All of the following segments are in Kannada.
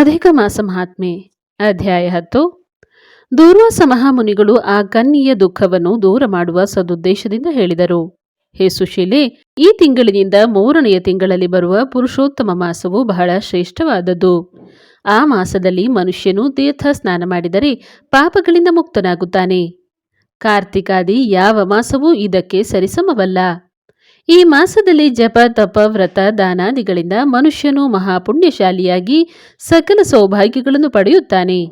ಅಧಿಕ ಮಾಸ ಮಹಾತ್ಮೆ ಅಧ್ಯಾಯ ಹತ್ತು. ದೂರ್ವಾಸ ಮಹಾಮುನಿಗಳು ಆ ಕನ್ನಿಯ ದುಃಖವನ್ನು ದೂರ ಮಾಡುವ ಸದುದ್ದೇಶದಿಂದ ಹೇಳಿದರು. ಹೇ ಸುಶೀಲೆ, ಈ ತಿಂಗಳಿನಿಂದ ಮೂರನೆಯ ತಿಂಗಳಲ್ಲಿ ಬರುವ ಪುರುಷೋತ್ತಮ ಮಾಸವು ಬಹಳ ಶ್ರೇಷ್ಠವಾದದ್ದು. ಆ ಮಾಸದಲ್ಲಿ ಮನುಷ್ಯನು ತೀರ್ಥ ಸ್ನಾನ ಮಾಡಿದರೆ ಪಾಪಗಳಿಂದ ಮುಕ್ತನಾಗುತ್ತಾನೆ. ಕಾರ್ತಿಕಾದಿ, ಯಾವ ಮಾಸವೂ ಇದಕ್ಕೆ ಸರಿಸಮವಲ್ಲ. ಈ ಮಾಸದಲ್ಲಿ ಜಪ, ತಪ, ವ್ರತ, ದಾನಾದಿಗಳಿಂದ ಮನುಷ್ಯನು ಮಹಾಪುಣ್ಯಶಾಲಿಯಾಗಿ ಸಕಲ ಸೌಭಾಗ್ಯಗಳನ್ನು ಪಡೆಯುತ್ತಾನೆ.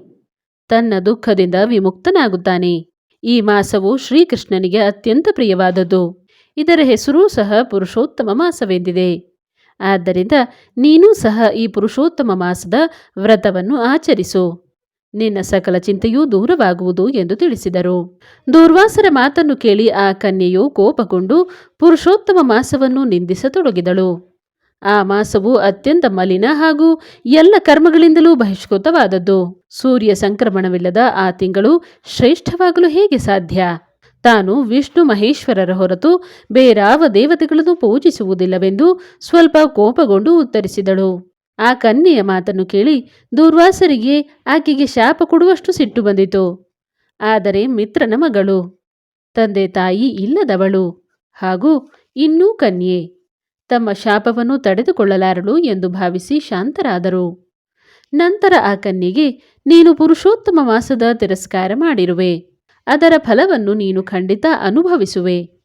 ತನ್ನ ದುಃಖದಿಂದ ವಿಮುಕ್ತನಾಗುತ್ತಾನೆ. ಈ ಮಾಸವು ಶ್ರೀಕೃಷ್ಣನಿಗೆ ಅತ್ಯಂತ ಪ್ರಿಯವಾದದ್ದು. ಇದರ ಹೆಸರೂ ಸಹ ಪುರುಷೋತ್ತಮ ಮಾಸವೆಂದಿದೆ. ಆದ್ದರಿಂದ ನೀನೂ ಸಹ ಈ ಪುರುಷೋತ್ತಮ ಮಾಸದ ವ್ರತವನ್ನು ಆಚರಿಸು. ನಿನ್ನ ಸಕಲ ಚಿಂತೆಯೂ ದೂರವಾಗುವುದು ಎಂದು ತಿಳಿಸಿದರು. ದೂರ್ವಾಸರ ಮಾತನ್ನು ಕೇಳಿ ಆ ಕನ್ಯೆಯು ಕೋಪಗೊಂಡು ಪುರುಷೋತ್ತಮ ಮಾಸವನ್ನು ನಿಂದಿಸತೊಡಗಿದಳು. ಆ ಮಾಸವು ಅತ್ಯಂತ ಮಲಿನ ಹಾಗೂ ಎಲ್ಲ ಕರ್ಮಗಳಿಂದಲೂ ಬಹಿಷ್ಕೃತವಾದದ್ದು. ಸೂರ್ಯ ಸಂಕ್ರಮಣವಿಲ್ಲದ ಆ ತಿಂಗಳು ಶ್ರೇಷ್ಠವಾಗಲು ಹೇಗೆ ಸಾಧ್ಯ? ತಾನು ವಿಷ್ಣು ಮಹೇಶ್ವರರ ಹೊರತು ಬೇರಾವ ದೇವತೆಗಳನ್ನು ಪೂಜಿಸುವುದಿಲ್ಲವೆಂದು ಸ್ವಲ್ಪ ಕೋಪಗೊಂಡು ಉತ್ತರಿಸಿದಳು. ಆ ಕನ್ಯೆಯ ಮಾತನ್ನು ಕೇಳಿ ದೂರ್ವಾಸರಿಗೆ ಆಕೆಗೆ ಶಾಪ ಕೊಡುವಷ್ಟು ಸಿಟ್ಟು ಬಂದಿತು. ಆದರೆ ಮಿತ್ರನ ಮಗಳು, ತಂದೆ ತಾಯಿ ಇಲ್ಲದವಳು ಹಾಗೂ ಇನ್ನೂ ಕನ್ಯೆ, ತಮ್ಮ ಶಾಪವನ್ನು ತಡೆದುಕೊಳ್ಳಲಾರಳು ಎಂದು ಭಾವಿಸಿ ಶಾಂತರಾದರು. ನಂತರ ಆ ಕನ್ಯೆಗೆ, ನೀನು ಪುರುಷೋತ್ತಮ ಮಾಸದ ತಿರಸ್ಕಾರ ಮಾಡಿರುವೆ. ಅದರ ಫಲವನ್ನು ನೀನು ಖಂಡಿತ ಅನುಭವಿಸುವೆ.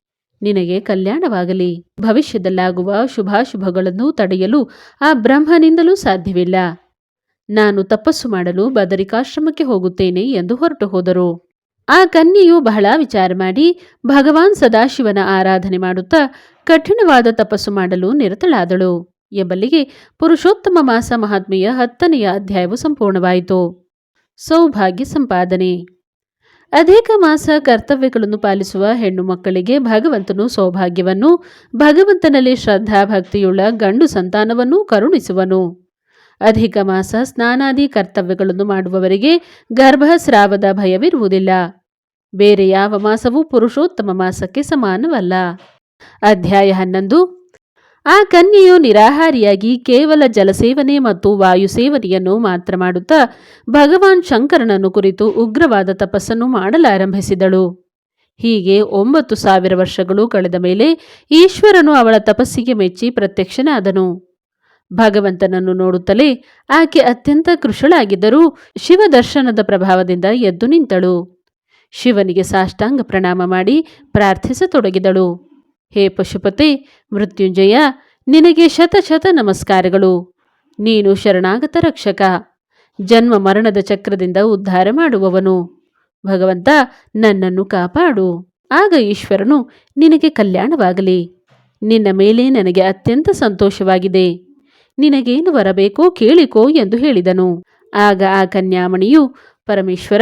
ನಿನಗೆ ಕಲ್ಯಾಣವಾಗಲಿ. ಭವಿಷ್ಯದಲ್ಲಾಗುವ ಶುಭಾಶುಭಗಳನ್ನು ತಡೆಯಲು ಆ ಬ್ರಹ್ಮನಿಂದಲೂ ಸಾಧ್ಯವಿಲ್ಲ. ನಾನು ತಪಸ್ಸು ಮಾಡಲು ಬದರಿಕಾಶ್ರಮಕ್ಕೆ ಹೋಗುತ್ತೇನೆ ಎಂದು ಹೊರಟು ಹೋದರು. ಆ ಕನ್ಯೆಯು ಬಹಳ ವಿಚಾರ ಮಾಡಿ ಭಗವಾನ್ ಸದಾಶಿವನ ಆರಾಧನೆ ಮಾಡುತ್ತಾ ಕಠಿಣವಾದ ತಪಸ್ಸು ಮಾಡಲು ನಿರತಳಾದಳು. ಎಂಬಲ್ಲಿಗೆ ಪುರುಷೋತ್ತಮ ಮಾಸ ಮಹಾತ್ಮೆಯ ಹತ್ತನೆಯ ಅಧ್ಯಾಯವು ಸಂಪೂರ್ಣವಾಯಿತು. ಸೌಭಾಗ್ಯ ಸಂಪಾದನೆ. ಅಧಿಕ ಮಾಸ ಕರ್ತವ್ಯಗಳನ್ನು ಪಾಲಿಸುವ ಹೆಣ್ಣು ಮಕ್ಕಳಿಗೆ ಭಗವಂತನು ಸೌಭಾಗ್ಯವನ್ನು, ಭಗವಂತನಲ್ಲಿ ಶ್ರದ್ಧಾ ಭಕ್ತಿಯುಳ್ಳ ಗಂಡು ಸಂತಾನವನ್ನು ಕರುಣಿಸುವನು. ಅಧಿಕ ಮಾಸ ಸ್ನಾನಾದಿ ಕರ್ತವ್ಯಗಳನ್ನು ಮಾಡುವವರಿಗೆ ಗರ್ಭಸ್ರಾವದ ಭಯವಿರುವುದಿಲ್ಲ. ಬೇರೆ ಯಾವ ಮಾಸವೂ ಪುರುಷೋತ್ತಮ ಮಾಸಕ್ಕೆ ಸಮಾನವಲ್ಲ. ಅಧ್ಯಾಯ ಹನ್ನೊಂದು. ಆ ಕನ್ಯೆಯು ನಿರಾಹಾರಿಯಾಗಿ ಕೇವಲ ಜಲಸೇವನೆ ಮತ್ತು ವಾಯುಸೇವನೆಯನ್ನು ಮಾತ್ರ ಮಾಡುತ್ತಾ ಭಗವಾನ್ ಶಂಕರನನ್ನು ಕುರಿತು ಉಗ್ರವಾದ ತಪಸ್ಸನ್ನು ಮಾಡಲಾರಂಭಿಸಿದಳು. ಹೀಗೆ ಒಂಬತ್ತು ಸಾವಿರ ವರ್ಷಗಳು ಕಳೆದ ಮೇಲೆ ಈಶ್ವರನು ಅವಳ ತಪಸ್ಸಿಗೆ ಮೆಚ್ಚಿ ಪ್ರತ್ಯಕ್ಷನಾದನು. ಭಗವಂತನನ್ನು ನೋಡುತ್ತಲೇ ಆಕೆ ಅತ್ಯಂತ ಕೃಶಳಾಗಿದ್ದರೂ ಶಿವದರ್ಶನದ ಪ್ರಭಾವದಿಂದ ಎದ್ದು ನಿಂತಳು. ಶಿವನಿಗೆ ಸಾಷ್ಟಾಂಗ ಪ್ರಣಾಮ ಮಾಡಿ ಪ್ರಾರ್ಥಿಸತೊಡಗಿದಳು. ಹೇ ಪಶುಪತಿ, ಮೃತ್ಯುಂಜಯ, ನಿನಗೆ ಶತಶತ ಶತ ನಮಸ್ಕಾರಗಳು. ನೀನು ಶರಣಾಗತ ರಕ್ಷಕ. ಜನ್ಮ ಮರಣದ ಚಕ್ರದಿಂದ ಉದ್ಧಾರ ಮಾಡುವವನು. ಭಗವಂತ, ನನ್ನನ್ನು ಕಾಪಾಡು. ಆಗ ಈಶ್ವರನು ನಿನಗೆ ಕಲ್ಯಾಣವಾಗಲಿ. ನಿನ್ನ ಮೇಲೆ ನನಗೆ ಅತ್ಯಂತ ಸಂತೋಷವಾಗಿದೆ. ನಿನಗೇನು ಬರಬೇಕೋ ಕೇಳಿಕೋ ಎಂದು ಹೇಳಿದನು. ಆಗ ಆ ಕನ್ಯಾಮಣಿಯು, ಪರಮೇಶ್ವರ,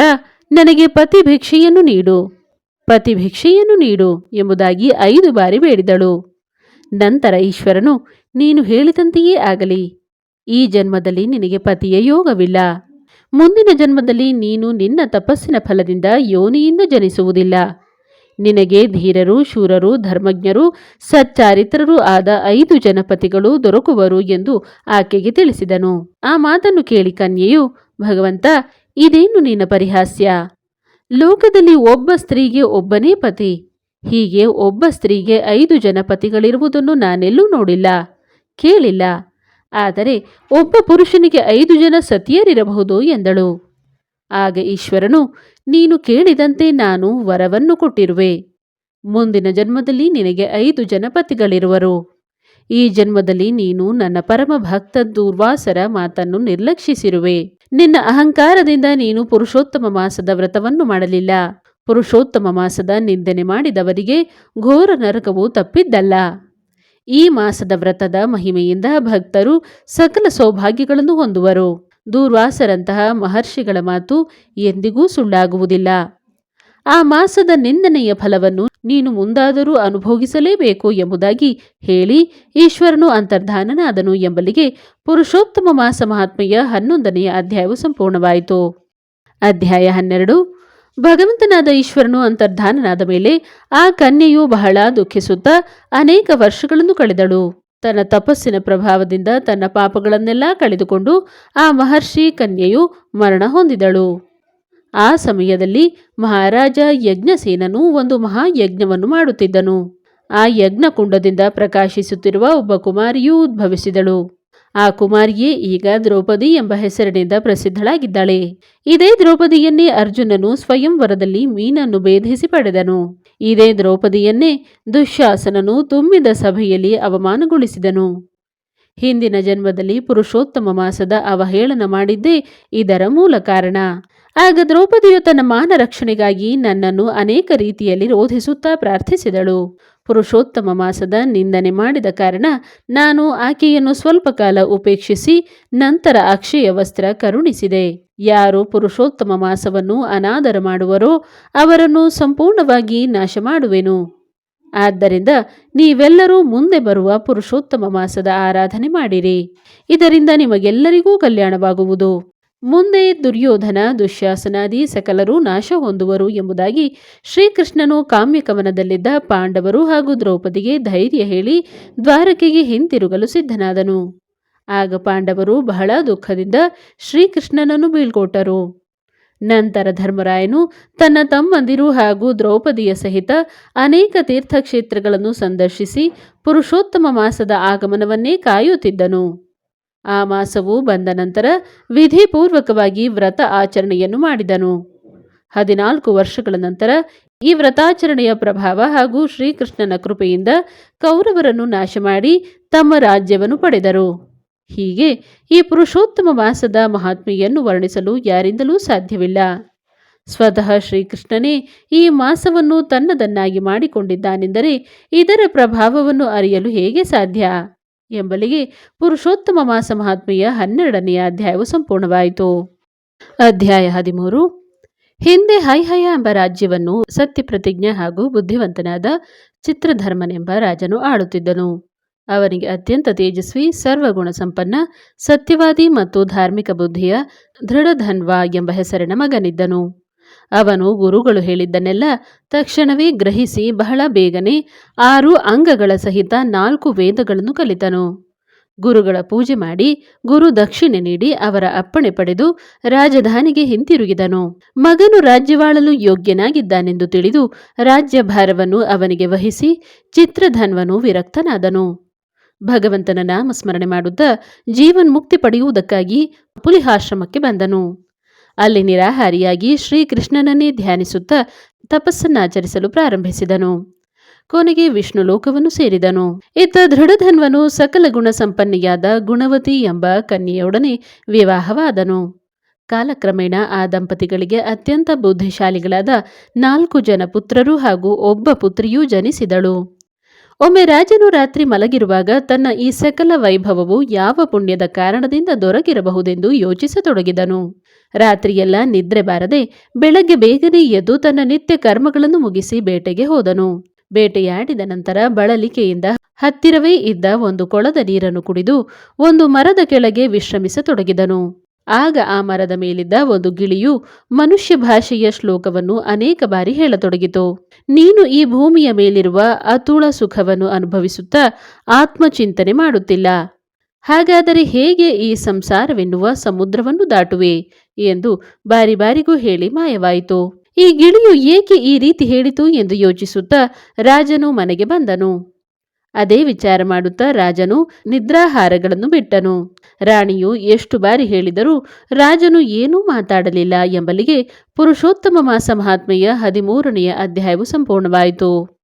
ನನಗೆ ಪತಿ ಭಿಕ್ಷೆಯನ್ನು ನೀಡು. ಪತಿ ಭಿಕ್ಷೆಯನ್ನು ನೀಡು ಎಂಬುದಾಗಿ ಐದು ಬಾರಿ ಬೇಡಿದಳು. ನಂತರ ಈಶ್ವರನು, ನೀನು ಹೇಳಿದಂತೆಯೇ ಆಗಲಿ. ಈ ಜನ್ಮದಲ್ಲಿ ನಿನಗೆ ಪತಿಯ ಯೋಗವಿಲ್ಲ. ಮುಂದಿನ ಜನ್ಮದಲ್ಲಿ ನೀನು ನಿನ್ನ ತಪಸ್ಸಿನ ಫಲದಿಂದ ಯೋನಿಯಿಂದ ಜನಿಸುವುದಿಲ್ಲ. ನಿನಗೆ ಧೀರರು, ಶೂರರು, ಧರ್ಮಜ್ಞರು, ಸಚ್ಚಾರಿತ್ರರು ಆದ ಐದು ಜನಪತಿಗಳು ದೊರಕುವರು ಎಂದು ಆಕೆಗೆ ತಿಳಿಸಿದನು. ಆ ಮಾತನ್ನು ಕೇಳಿ ಕನ್ಯೆಯು, ಭಗವಂತ, ಇದೇನು ನಿನ್ನ ಪರಿಹಾಸ್ಯ? ಲೋಕದಲ್ಲಿ ಒಬ್ಬ ಸ್ತ್ರೀಗೆ ಒಬ್ಬನೇ ಪತಿ. ಹೀಗೆ ಒಬ್ಬ ಸ್ತ್ರೀಗೆ ಐದು ಜನ ಪತಿಗಳಿರುವುದನ್ನು ನಾನೆಲ್ಲೂ ನೋಡಿಲ್ಲ, ಕೇಳಿಲ್ಲ. ಆದರೆ ಒಬ್ಬ ಪುರುಷನಿಗೆ ಐದು ಜನ ಸತಿಯರಿರಬಹುದು ಎಂದಳು. ಆಗ ಈಶ್ವರನು, ನೀನು ಕೇಳಿದಂತೆ ನಾನು ವರವನ್ನು ಕೊಟ್ಟಿರುವೆ. ಮುಂದಿನ ಜನ್ಮದಲ್ಲಿ ನಿನಗೆ ಐದು ಜನಪತಿಗಳಿರುವರು. ಈ ಜನ್ಮದಲ್ಲಿ ನೀನು ನನ್ನ ಪರಮ ಭಕ್ತ ದುರ್ವಾಸರ ಮಾತನ್ನು ನಿರ್ಲಕ್ಷಿಸಿರುವೆ. ನಿನ್ನ ಅಹಂಕಾರದಿಂದ ನೀನು ಪುರುಷೋತ್ತಮ ಮಾಸದ ವ್ರತವನ್ನು ಮಾಡಲಿಲ್ಲ. ಪುರುಷೋತ್ತಮ ಮಾಸದ ನಿಂದನೆ ಮಾಡಿದವರಿಗೆ ಘೋರ ನರಕವು ತಪ್ಪಿದ್ದಲ್ಲ. ಈ ಮಾಸದ ವ್ರತದ ಮಹಿಮೆಯಿಂದ ಭಕ್ತರು ಸಕಲ ಸೌಭಾಗ್ಯಗಳನ್ನು ಹೊಂದುವರು. ದೂರ್ವಾಸರಂತಹ ಮಹರ್ಷಿಗಳ ಮಾತು ಎಂದಿಗೂ ಸುಳ್ಳಾಗುವುದಿಲ್ಲ. ಆ ಮಾಸದ ನಿಂದನೆಯ ಫಲವನ್ನು ನೀನು ಮುಂದಾದರೂ ಅನುಭೋಗಿಸಲೇಬೇಕು ಎಂಬುದಾಗಿ ಹೇಳಿ ಈಶ್ವರನು ಅಂತರ್ಧಾನನಾದನು ಎಂಬಲ್ಲಿಗೆ ಪುರುಷೋತ್ತಮ ಮಾಸ ಮಹಾತ್ಮೆಯ ಹನ್ನೊಂದನೆಯ ಅಧ್ಯಾಯವು ಸಂಪೂರ್ಣವಾಯಿತು. ಅಧ್ಯಾಯ ಹನ್ನೆರಡು. ಭಗವಂತನಾದ ಈಶ್ವರನು ಅಂತರ್ಧಾನನಾದ ಮೇಲೆ ಆ ಕನ್ಯೆಯು ಬಹಳ ದುಃಖಿಸುತ್ತಾ ಅನೇಕ ವರ್ಷಗಳನ್ನು ಕಳೆದಳು. ತನ್ನ ತಪಸ್ಸಿನ ಪ್ರಭಾವದಿಂದ ತನ್ನ ಪಾಪಗಳನ್ನೆಲ್ಲ ಕಳೆದುಕೊಂಡು ಆ ಮಹರ್ಷಿ ಕನ್ಯೆಯು ಮರಣ ಹೊಂದಿದಳು. ಆ ಸಮಯದಲ್ಲಿ ಮಹಾರಾಜ ಯಜ್ಞಸೇನನು ಒಂದು ಮಹಾಯಜ್ಞವನ್ನು ಮಾಡುತ್ತಿದ್ದನು. ಆ ಯಜ್ಞಕುಂಡದಿಂದ ಪ್ರಕಾಶಿಸುತ್ತಿರುವ ಒಬ್ಬ ಕುಮಾರಿಯೂ ಉದ್ಭವಿಸಿದಳು. ಆ ಕುಮಾರಿಯೇ ಈಗ ದ್ರೌಪದಿ ಎಂಬ ಹೆಸರಿನಿಂದ ಪ್ರಸಿದ್ಧಳಾಗಿದ್ದಾಳೆ. ಇದೇ ದ್ರೌಪದಿಯನ್ನೇ ಅರ್ಜುನನು ಸ್ವಯಂವರದಲ್ಲಿ ಮೀನನ್ನು ಭೇದಿಸಿ ಪಡೆದನು. ಇದೇ ದ್ರೌಪದಿಯನ್ನೇ ದುಶ್ಯಾಸನನು ತುಂಬಿದ ಸಭೆಯಲ್ಲಿ ಅವಮಾನಗೊಳಿಸಿದನು. ಹಿಂದಿನ ಜನ್ಮದಲ್ಲಿ ಪುರುಷೋತ್ತಮ ಮಾಸದ ಅವಹೇಳನ ಮಾಡಿದ್ದೇ ಇದರ ಮೂಲ ಕಾರಣ. ಆಗ ದ್ರೌಪದಿಯು ತನ್ನ ಮಾನ ರಕ್ಷಣೆಗಾಗಿ ನನ್ನನ್ನು ಅನೇಕ ರೀತಿಯಲ್ಲಿ ರೋಧಿಸುತ್ತಾ ಪ್ರಾರ್ಥಿಸಿದಳು. ಪುರುಷೋತ್ತಮ ಮಾಸದ ನಿಂದನೆ ಮಾಡಿದ ಕಾರಣ ನಾನು ಆಕೆಯನ್ನು ಸ್ವಲ್ಪ ಕಾಲ ಉಪೇಕ್ಷಿಸಿ ನಂತರ ಅಕ್ಷಯ ವಸ್ತ್ರ ಕರುಣಿಸಿದೆ. ಯಾರು ಪುರುಷೋತ್ತಮ ಮಾಸವನ್ನು ಅನಾದರ ಮಾಡುವರೋ ಅವರನ್ನು ಸಂಪೂರ್ಣವಾಗಿ ನಾಶ ಮಾಡುವೆನು ಆದ್ದರಿಂದ ನೀವೆಲ್ಲರೂ ಮುಂದೆ ಬರುವ ಪುರುಷೋತ್ತಮ ಮಾಸದ ಆರಾಧನೆ ಮಾಡಿರಿ. ಇದರಿಂದ ನಿಮಗೆಲ್ಲರಿಗೂ ಕಲ್ಯಾಣವಾಗುವುದು. ಮುಂದೆ ದುರ್ಯೋಧನ, ದುಶ್ಯಾಸನಾದಿ ಸಕಲರು ನಾಶ ಹೊಂದುವರು ಎಂಬುದಾಗಿ ಶ್ರೀಕೃಷ್ಣನು ಕಾಮ್ಯಕವನದಲ್ಲಿದ್ದ ಪಾಂಡವರು ಹಾಗೂ ದ್ರೌಪದಿಗೆ ಧೈರ್ಯ ಹೇಳಿ ದ್ವಾರಕೆಗೆ ಹಿಂತಿರುಗಲು ಸಿದ್ಧನಾದನು. ಆಗ ಪಾಂಡವರು ಬಹಳ ದುಃಖದಿಂದ ಶ್ರೀಕೃಷ್ಣನನ್ನು ಬೀಳ್ಕೊಟ್ಟರು. ನಂತರ ಧರ್ಮರಾಯನು ತನ್ನ ತಮ್ಮಂದಿರು ಹಾಗೂ ದ್ರೌಪದಿಯ ಸಹಿತ ಅನೇಕ ತೀರ್ಥಕ್ಷೇತ್ರಗಳನ್ನು ಸಂದರ್ಶಿಸಿ ಪುರುಷೋತ್ತಮ ಮಾಸದ ಆಗಮನವನ್ನೇ ಕಾಯುತ್ತಿದ್ದನು. ಆ ಮಾಸವು ಬಂದ ನಂತರ ವಿಧಿಪೂರ್ವಕವಾಗಿ ವ್ರತ ಆಚರಣೆಯನ್ನು ಮಾಡಿದನು. ಹದಿನಾಲ್ಕು ವರ್ಷಗಳ ನಂತರ ಈ ವ್ರತಾಚರಣೆಯ ಪ್ರಭಾವ ಹಾಗೂ ಶ್ರೀಕೃಷ್ಣನ ಕೃಪೆಯಿಂದ ಕೌರವರನ್ನು ನಾಶ ಮಾಡಿ ತಮ್ಮ ರಾಜ್ಯವನ್ನು ಪಡೆದರು. ಹೀಗೆ ಈ ಪುರುಷೋತ್ತಮ ಮಾಸದ ಮಹಾತ್ಮೆಯನ್ನು ವರ್ಣಿಸಲು ಯಾರಿಂದಲೂ ಸಾಧ್ಯವಿಲ್ಲ. ಸ್ವತಃ ಶ್ರೀಕೃಷ್ಣನೇ ಈ ಮಾಸವನ್ನು ತನ್ನದನ್ನಾಗಿ ಮಾಡಿಕೊಂಡಿದ್ದಾನೆಂದರೆ ಇದರ ಪ್ರಭಾವವನ್ನು ಅರಿಯಲು ಹೇಗೆ ಸಾಧ್ಯ? ಎಂಬಲಿಗೆ ಪುರುಷೋತ್ತಮ ಮಾಸ ಮಹಾತ್ಮೆಯ ಹನ್ನೆರಡನೆಯ ಅಧ್ಯಾಯವು ಸಂಪೂರ್ಣವಾಯಿತು. ಅಧ್ಯಾಯ ಹದಿಮೂರು. ಹಿಂದೆ ಹೈಹಯ ಎಂಬ ರಾಜ್ಯವನ್ನು ಸತ್ಯಪ್ರತಿಜ್ಞ ಹಾಗೂ ಬುದ್ಧಿವಂತನಾದ ಚಿತ್ರಧರ್ಮನೆಂಬ ರಾಜನು ಆಳುತ್ತಿದ್ದನು. ಅವನಿಗೆ ಅತ್ಯಂತ ತೇಜಸ್ವಿ ಸರ್ವಗುಣ ಸಂಪನ್ನ ಸತ್ಯವಾದಿ ಮತ್ತು ಧಾರ್ಮಿಕ ಬುದ್ಧಿಯ ದೃಢಧನ್ವ ಎಂಬ ಹೆಸರಿನ ಮಗನಿದ್ದನು. ಅವನು ಗುರುಗಳು ಹೇಳಿದ್ದನ್ನೆಲ್ಲ ತಕ್ಷಣವೇ ಗ್ರಹಿಸಿ ಬಹಳ ಬೇಗನೆ ಆರು ಅಂಗಗಳ ಸಹಿತ ನಾಲ್ಕು ವೇದಗಳನ್ನು ಕಲಿತನು. ಗುರುಗಳ ಪೂಜೆ ಮಾಡಿ ಗುರು ದಕ್ಷಿಣೆ ನೀಡಿ ಅವರ ಅಪ್ಪಣೆ ಪಡೆದು ರಾಜಧಾನಿಗೆ ಹಿಂತಿರುಗಿದನು. ಮಗನು ರಾಜ್ಯವಾಳಲು ಯೋಗ್ಯನಾಗಿದ್ದಾನೆಂದು ತಿಳಿದು ರಾಜ್ಯಭಾರವನ್ನು ಅವನಿಗೆ ವಹಿಸಿ ಚಿತ್ರಧನ್ವನು ವಿರಕ್ತನಾದನು. ಭಗವಂತನ ನಾಮಸ್ಮರಣೆ ಮಾಡುತ್ತಾ ಜೀವನ್ಮುಕ್ತಿ ಪಡೆಯುವುದಕ್ಕಾಗಿ ಪುಲಿಹಾಶ್ರಮಕ್ಕೆ ಬಂದನು. ಅಲ್ಲಿ ನಿರಾಹಾರಿಯಾಗಿ ಶ್ರೀಕೃಷ್ಣನನ್ನೇ ಧ್ಯಾನಿಸುತ್ತಾ ತಪಸ್ಸನ್ನಾಚರಿಸಲು ಪ್ರಾರಂಭಿಸಿದನು. ಕೊನೆಗೆ ವಿಷ್ಣು ಲೋಕವನ್ನು ಸೇರಿದನು. ಇತ್ತ ದೃಢಧನ್ವನು ಸಕಲ ಗುಣ ಸಂಪನ್ನಿಯಾದ ಗುಣವತಿ ಎಂಬ ಕನ್ಯೆಯೊಡನೆ ವಿವಾಹವಾದನು. ಕಾಲಕ್ರಮೇಣ ಆ ದಂಪತಿಗಳಿಗೆ ಅತ್ಯಂತ ಬುದ್ಧಿಶಾಲಿಗಳಾದ ನಾಲ್ಕು ಜನ ಪುತ್ರರು ಹಾಗೂ ಒಬ್ಬ ಪುತ್ರಿಯೂ ಜನಿಸಿದಳು. ಒಮ್ಮೆ ರಾಜನು ರಾತ್ರಿ ಮಲಗಿರುವಾಗ ತನ್ನ ಈ ಸಕಲ ವೈಭವವು ಯಾವ ಪುಣ್ಯದ ಕಾರಣದಿಂದ ದೊರಕಿರಬಹುದೆಂದು ಯೋಚಿಸತೊಡಗಿದನು. ರಾತ್ರಿಯೆಲ್ಲ ನಿದ್ರೆ ಬಾರದೆ ಬೆಳಗ್ಗೆ ಬೇಗನೆ ಎದ್ದು ತನ್ನ ನಿತ್ಯ ಕರ್ಮಗಳನ್ನು ಮುಗಿಸಿ ಬೇಟೆಗೆ ಹೋದನು. ಬೇಟೆಯಾಡಿದ ನಂತರ ಬಳಲಿಕೆಯಿಂದ ಹತ್ತಿರವೇ ಇದ್ದ ಒಂದು ಕೊಳದ ನೀರನ್ನು ಕುಡಿದು ಒಂದು ಮರದ ಕೆಳಗೆ ವಿಶ್ರಮಿಸತೊಡಗಿದನು. ಆಗ ಆ ಮರದ ಮೇಲಿದ್ದ ಒಂದು ಗಿಳಿಯು ಮನುಷ್ಯ ಭಾಷೆಯ ಶ್ಲೋಕವನ್ನು ಅನೇಕ ಬಾರಿ ಹೇಳತೊಡಗಿತು. ನೀನು ಈ ಭೂಮಿಯ ಮೇಲಿರುವ ಅತುಳ ಸುಖವನ್ನು ಅನುಭವಿಸುತ್ತಾ ಆತ್ಮಚಿಂತನೆ ಮಾಡುತ್ತಿಲ್ಲ. ಹಾಗಾದರೆ ಹೇಗೆ ಈ ಸಂಸಾರವೆನ್ನುವ ಸಮುದ್ರವನ್ನು ದಾಟುವೆ ಎಂದು ಬಾರಿ ಬಾರಿಗೂ ಹೇಳಿ ಮಾಯವಾಯಿತು. ಈ ಗಿಳಿಯು ಏಕೆ ಈ ರೀತಿ ಹೇಳಿತು ಎಂದು ಯೋಚಿಸುತ್ತಾ ರಾಜನು ಮನೆಗೆ ಬಂದನು. ಅದೇ ವಿಚಾರ ಮಾಡುತ್ತಾ ರಾಜನು ನಿದ್ರಾಹಾರಗಳನ್ನು ಬಿಟ್ಟನು. ರಾಣಿಯು ಎಷ್ಟು ಬಾರಿ ಹೇಳಿದರೂ ರಾಜನು ಏನೂ ಮಾತಾಡಲಿಲ್ಲ ಎಂಬಲಿಗೆ ಪುರುಷೋತ್ತಮ ಮಾಸ ಮಹಾತ್ಮೆಯ ಹದಿಮೂರನೆಯ ಅಧ್ಯಾಯವು ಸಂಪೂರ್ಣವಾಯಿತು.